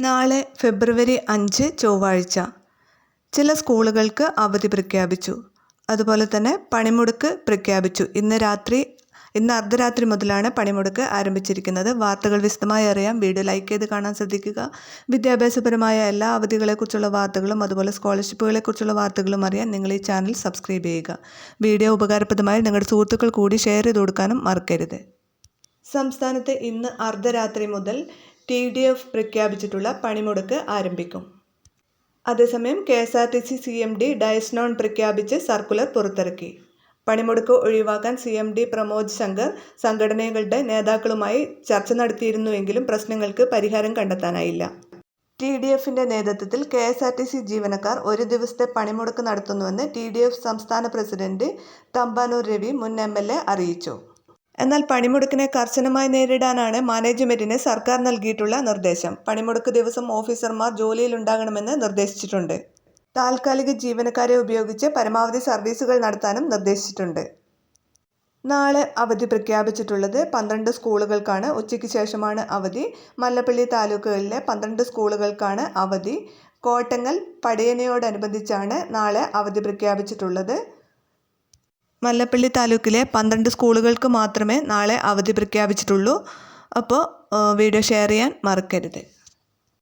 നാളെ ഫെബ്രുവരി അഞ്ച് ചൊവ്വാഴ്ച. ചില സ്കൂളുകൾക്ക് അവധി പ്രഖ്യാപിച്ചു. അതുപോലെ തന്നെ പണിമുടക്ക് പ്രഖ്യാപിച്ചു. ഇന്ന് രാത്രി ഇന്ന് അർദ്ധരാത്രി മുതലാണ് പണിമുടക്ക് ആരംഭിച്ചിരിക്കുന്നത്. വാർത്തകൾ വിശദമായി അറിയാം. വീഡിയോ ലൈക്ക് ചെയ്ത് കാണാൻ ശ്രദ്ധിക്കുക. വിദ്യാഭ്യാസപരമായ എല്ലാ അവധികളെക്കുറിച്ചുള്ള വാർത്തകളും അതുപോലെ സ്കോളർഷിപ്പുകളെക്കുറിച്ചുള്ള വാർത്തകളും അറിയാൻ നിങ്ങൾ ഈ ചാനൽ സബ്സ്ക്രൈബ് ചെയ്യുക. വീഡിയോ ഉപകാരപ്രദമായി നിങ്ങളുടെ സുഹൃത്തുക്കൾ കൂടി ഷെയർ ചെയ്ത് കൊടുക്കാനും മറക്കരുത്. സംസ്ഥാനത്ത് ഇന്ന് അർദ്ധരാത്രി മുതൽ ടി ഡി എഫ് പ്രഖ്യാപിച്ചിട്ടുള്ള പണിമുടക്ക് ആരംഭിക്കും. അതേസമയം K S R T C C M D dies non പ്രഖ്യാപിച്ച് സർക്കുലർ പുറത്തിറക്കി. പണിമുടക്ക് ഒഴിവാക്കാൻ C M D Pramod Shankar സംഘടനകളുടെ നേതാക്കളുമായി ചർച്ച നടത്തിയിരുന്നുവെങ്കിലും പ്രശ്നങ്ങൾക്ക് പരിഹാരം കണ്ടെത്താനായില്ല. ടി ഡി എഫിന്റെ നേതൃത്വത്തിൽ K S R T C ജീവനക്കാർ ഒരു ദിവസത്തെ പണിമുടക്ക് നടത്തുന്നുവെന്ന് ടി ഡി എഫ് സംസ്ഥാന പ്രസിഡന്റ് തമ്പാനൂർ രവി മുൻ എം എൽ എ അറിയിച്ചു. എന്നാൽ പണിമുടക്കിനെ കർശനമായി നേരിടാനാണ് മാനേജ്മെന്റിന് സർക്കാർ നൽകിയിട്ടുള്ള നിർദ്ദേശം. പണിമുടക്ക് ദിവസം ഓഫീസർമാർ ജോലിയിലുണ്ടാകണമെന്ന് നിർദ്ദേശിച്ചിട്ടുണ്ട്. താൽക്കാലിക ജീവനക്കാരെ ഉപയോഗിച്ച് പരമാവധി സർവീസുകൾ നടത്താനും നിർദ്ദേശിച്ചിട്ടുണ്ട്. നാളെ അവധി പ്രഖ്യാപിച്ചിട്ടുള്ളത് പന്ത്രണ്ട് സ്കൂളുകൾക്കാണ്. ഉച്ചയ്ക്ക് ശേഷമാണ് അവധി. മല്ലപ്പള്ളി താലൂക്കുകളിലെ പന്ത്രണ്ട് സ്കൂളുകൾക്കാണ് അവധി. കോട്ടങ്ങൽ പടയനയോടനുബന്ധിച്ചാണ് നാളെ അവധി പ്രഖ്യാപിച്ചിട്ടുള്ളത്. മല്ലപ്പള്ളി താലൂക്കിലെ പന്ത്രണ്ട് സ്കൂളുകൾക്ക് മാത്രമേ നാളെ അവധി പ്രഖ്യാപിച്ചിട്ടുള്ളൂ. അപ്പോൾ വീഡിയോ ഷെയർ ചെയ്യാൻ മറക്കരുത്.